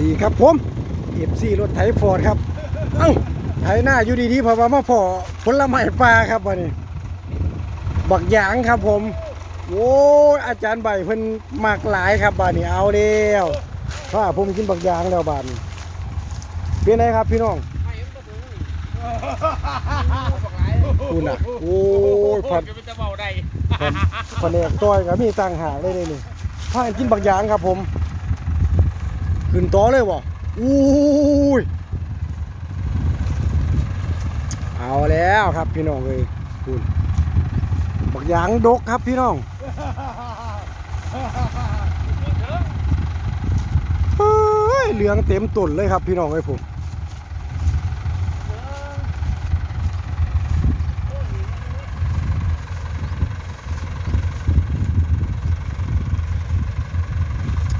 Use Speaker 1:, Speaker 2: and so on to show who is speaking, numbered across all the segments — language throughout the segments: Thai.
Speaker 1: ดีครับผมเอฟซีรถไถฟอร์ดครับ เอ้าไถหน้าอยู่ดีๆเพอมาพอผลไม้ปลาครับวันนี้ บักหยางครับผมโอ้ยอาจารย์ใบเพิ่นมากหลายครับบานนี้เอาเดียวถ้าผมกินบักหยางแล้วบานนี้เป็นไงครับพี่น้องคุณอะโอ้ยผัด
Speaker 2: จะเป็นจะเบาได้
Speaker 1: ผัดแผนกต้อยกับมีต่างหากเลยนี่นี่พากันกินบักหยางครับผม ขึ้นต่อเลยวะอู้ยเอาแล้วครับพี่น้องเลยคุณบักยางดกครับพี่น้องเฮ้ยเหลืองเต็มตุ่นเลยครับพี่น้องเลยผม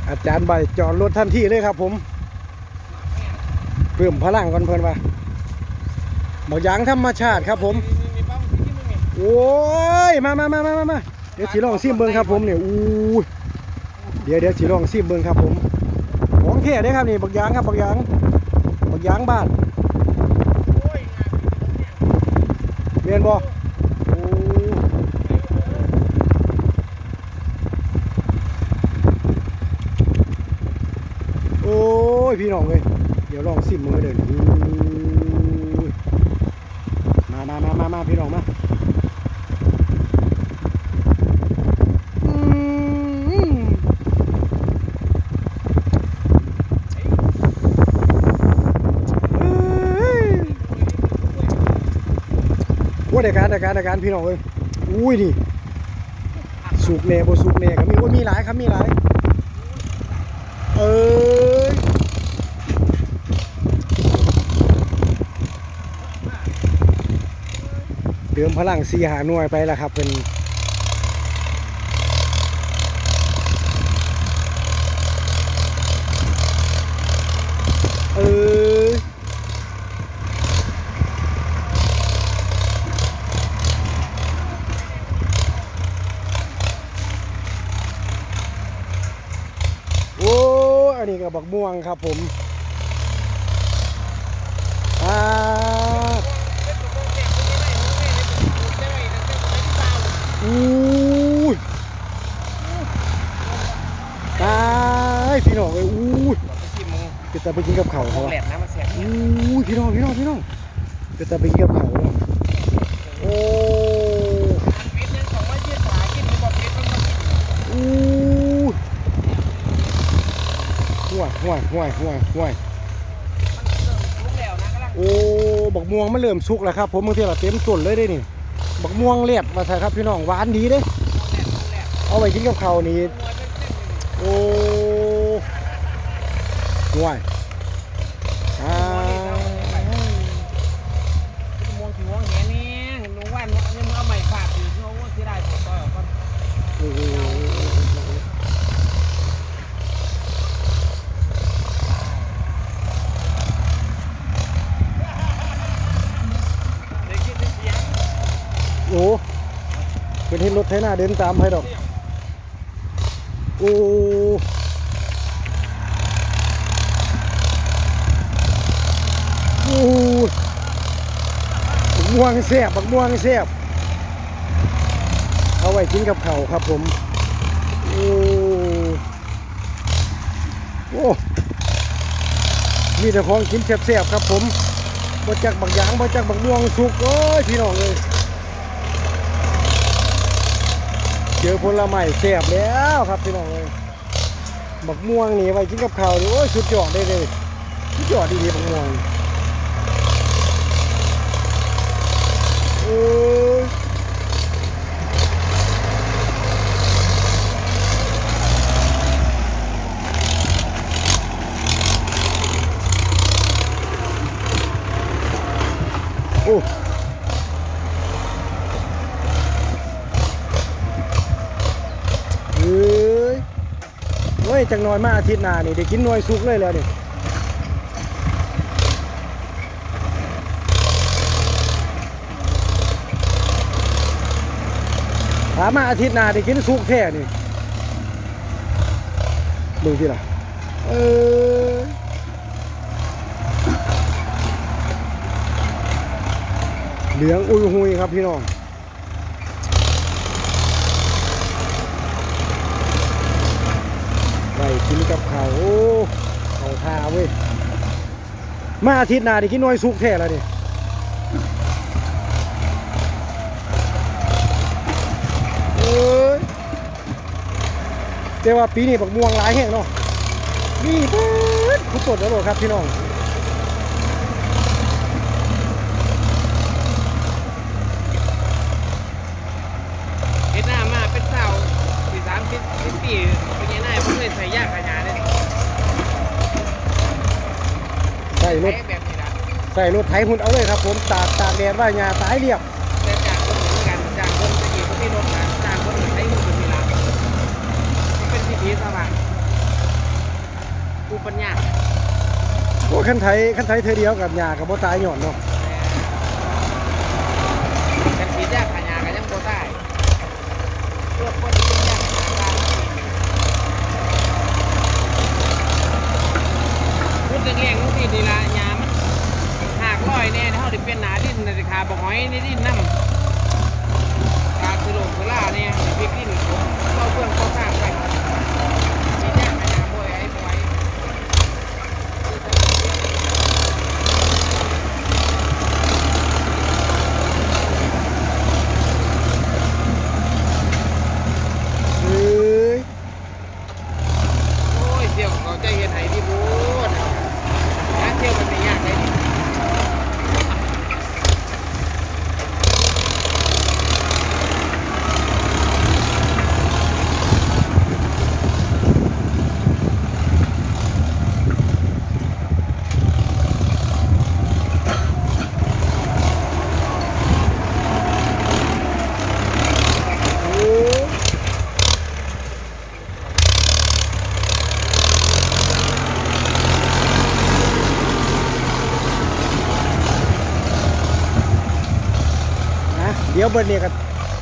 Speaker 1: อาจารย์ใบจอดรถทันทีเลยครับผมเพิ่มพลังก่อนเพิ่นว่าบักยางธรรมชาติครับผม โอ้ย มามามามามามาเดี๋ยวสีลองซิมเบิ้งครับผมเนี่ยอู้ยเดี๋ยวเดี๋ยวสีลองซิมเบิ้งครับผมของเท่เด้ครับนี่บักยางครับบักยางบักยางบ้านเมียนบ่อ้โอ้ ยพี่น้องเลยเดี๋ยวลองซิมมือเลยอู้ยมามามามามาพี่น้องมาอืมเอ้ยว่าในการในการในการพี่น้องเอ้ยอุ้ยนี่สุกเน่บ่สุกเน่ก็มีว่ามีหลายครับมีหลายเอ้ย เติมพลังสีหาหน่วยไปแล้วครับเป็นเออโอ้อันนี้ก็บักม่วงครับผมอ่าอู้ยตายพี่น้องเอ้ยอู้ย เป็นตาไปกินกับเขาวเขา
Speaker 2: แหล
Speaker 1: อะ
Speaker 2: มนะมันแสบ
Speaker 1: อู้ยพี่น้องพี่น้องพี่น้องเป็นตาไปกินกับเขาวเนาะโอ้
Speaker 2: เม็ดยังของว่ายืดขากินบอกเม็ดมันมากิน
Speaker 1: อู้ห่วยห่วยห่วยห่วยห่วย
Speaker 2: ลุกแล้วนะกำลัง
Speaker 1: โอ้บักม่วงมันเริ่มสุกแล้วครับผมบางทีเราเต็มต้นเลยได้นี่บักม่วงเลียดมาใส่ครับพี่น้องหวานดีเด้
Speaker 2: แหลม
Speaker 1: เอาไปกินกับข้าวนี่
Speaker 2: มวยเป็นเส้น
Speaker 1: โอ้ห่วยอ่า
Speaker 2: เป็นมวงผิวแหนี่ลุงว่านเนี่ยมึงเอาใหม่ฝากอยู่โน้ตที่ได้ต่อต่อก่อน
Speaker 1: โอ้
Speaker 2: เด็นเสียง
Speaker 1: โอ้เป็นเห็นรถไถนาเดินตามให้ดอก โอ้โอ้ม่วงแซ่บบักม่วงแซ่บ เอาไว้กินกับเข้าครับผมโอ้โอ้มีแต่ของกินแซ่บๆครับผมบ่จักบักยางบ่จักบักม่วงสุกโอ้ยพี่น้องเลยเจอผลไม้แซ่บแล้วครับพี่น้องเลยบักม่วงนี่ไว้กินกับข้าวโอ้ยสุดยอดเลยเลยสุดยอดดีๆบักม่วงโอ้ โอ้เฮ้ยเฮ้ยจังน้อยมาอาทิตย์หน้านี่ได้กินหน่วยสุกเลยแล้วนี่ถามมาอาทิตย์หน้าได้กินสุกแท้นี่ดูที่ล่ะเออ เหลืองอุยหุยครับพี่น้องไปกินกับเขาโอ้เขาทาเว้ย มาอาทิตย์หน้าด้กินน้อยสุกแท้แล้วนี่เอ้ยแต่ว่าปีนี้บักม่วงหลายแห่งเนาะนี่เบิดคุณสดแล้วหลดครับพี่น้อง
Speaker 2: เฮ็ดหน้ามาเป็นสาว สี่สามสิบสิบปีเป็นยังไงเพิ่งเลยใส่ยากขยาเลย
Speaker 1: ใส่รถ
Speaker 2: ใช้แบบนี้ละ
Speaker 1: ใส่รถไถหุ่นเอาเลยครับ ผมตากตากแดดไว่าหญ้าตายเรียบ
Speaker 2: แต่จากคนเหมือนกันจากคนจะกี่คนที่รถมาจากคนอื่นใช้มือเป็นมีละมันเป็นวิถีสว่างกูปัญญา
Speaker 1: โอ้คันไถคันไถเธอเดียวกับหญ้ากับบ่ตายหย่อนเนาะ
Speaker 2: กันสียากขยากันยังโบได้เพื่อคนที่ยากขยาการพูด แรงๆทุกทีนี่ละยามหากลอยแน่เขาได้เป็นหนาดินนาฬิกาบอกหอยในดินน้ำการสลบสลาเนี่ยพลิกดินเราเพื่อนเขาข้างไปสียากขยาบ่อยไอ้บ่อย
Speaker 1: เอ้ย
Speaker 2: โอ้ยเที่ยวเขาใจเย็นไหที่บูดการเที่ยวมันไม่ยากเลยนี่
Speaker 1: โอ้นะเดี๋ ยวเบิร์นี่ก็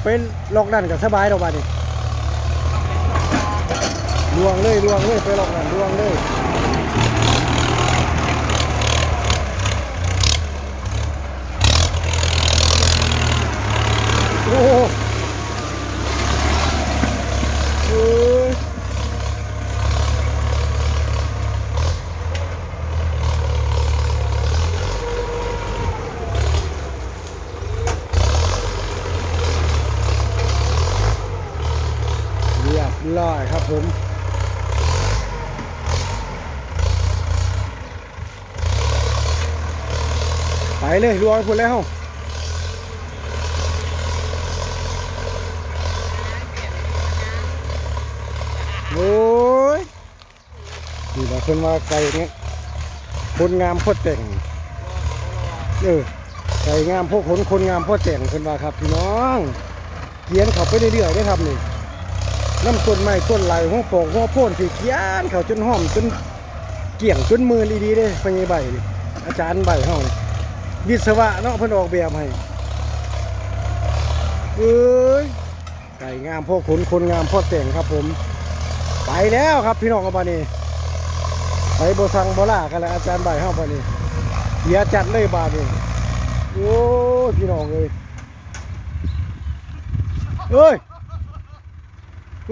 Speaker 1: เป็นล็อกนั่นก็สบายเราบ้านี่ลวงเลยลวงเลยไปล็อกนั่นลวงเลยโอ้โหเอ้ยเรียบร้อยครับ ผมไปเลยลวงคุณแล้วโอ้ยนี่เราเพิ่นว่าไก่เนี่ยคนงามโพดแต่งเออไก่งามพวกขนคนงามโพดแต่งเพิ่นว่าครับพี่น้องเขียนเขาไปเรื่อยๆได้อครับนี่ น้ำต้นไม้ต้นไหลหัวโปกหัวโพ่นสีเขียนเขาจนหอมจนเกี่ยงจนมือดีๆเลยพญาใบอาจารย์ใบเฮานี่วิศวะเนาะเพิ่นออกแบบให้เอ้ยไก่งามพวกขนคนงามโพดแต่งครับผม ไปแล้วครับพี่น้องกับบานี้ไปโบสังโบล่ากันแล้วอาจารย์ใบห้าบานี้เสียจัดเลยบานีโอ้พี่น้องเลยเอ้ย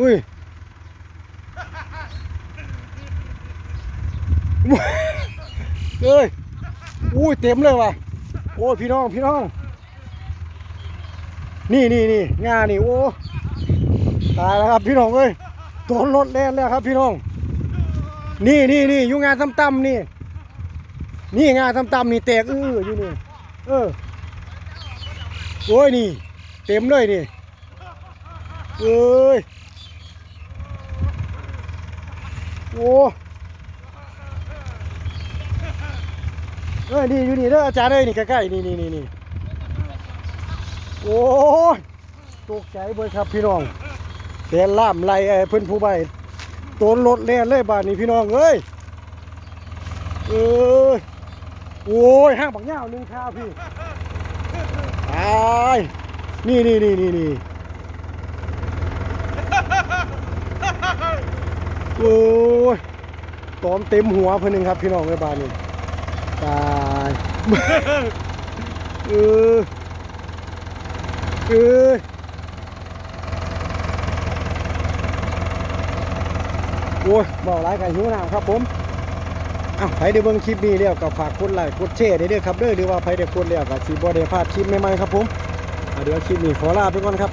Speaker 1: อุ้ยเอ้ยอุ้ยเต็มเลยว่ะโอ้ยพี่น้องพี่น้อง นี่นี่นี่งานี่โอ้ตายแล้วครับพี่น้องเอ้ยโดนรถแล่นแล้วครับ พี่น้อง นี่นี่นี่อยู่งานต่ำๆนี่ นี่งานต่ำๆนี่แตกอื้ออยู่นี่เออโอ้ยนี่ เต็มเลยนี่เอ้ย โอ้เออนี่อยู่นี่เด้ออาจารย์เอ้ยนี่ใกล้ๆนี่นี่นี่นี่โอ้ยตกใจเบิดครับพี่น้องแดนล่ามไล่ไอ้เพิ่อนผู้ใบโตนรถแล่นเลยบ้านนี้พี่น้องเอ้ยเอ้ยโอ้ยห้างบักย่าหนึ่งข้าวพี่ตายนี่นี่นี่นี่นี่ โอ้ยตอมเต็มหัวเพิ่นนึงครับพี่น้องในบ้านนี้ตายเออเออโอ้ยบอกหลายกันหิวน้ำครับผมอ้าวใครได้เบิ่งคลิปนี้แล้วก็ฝากกดไลค์กดแชร์ได้เด้อครับเด้อหรือว่าใครได้กดแล้วก็สิบ่ได้พลาดคลิปใหม่ๆครับผมเดี๋ยวคลิปนี้ขอลาไปก่อนครับ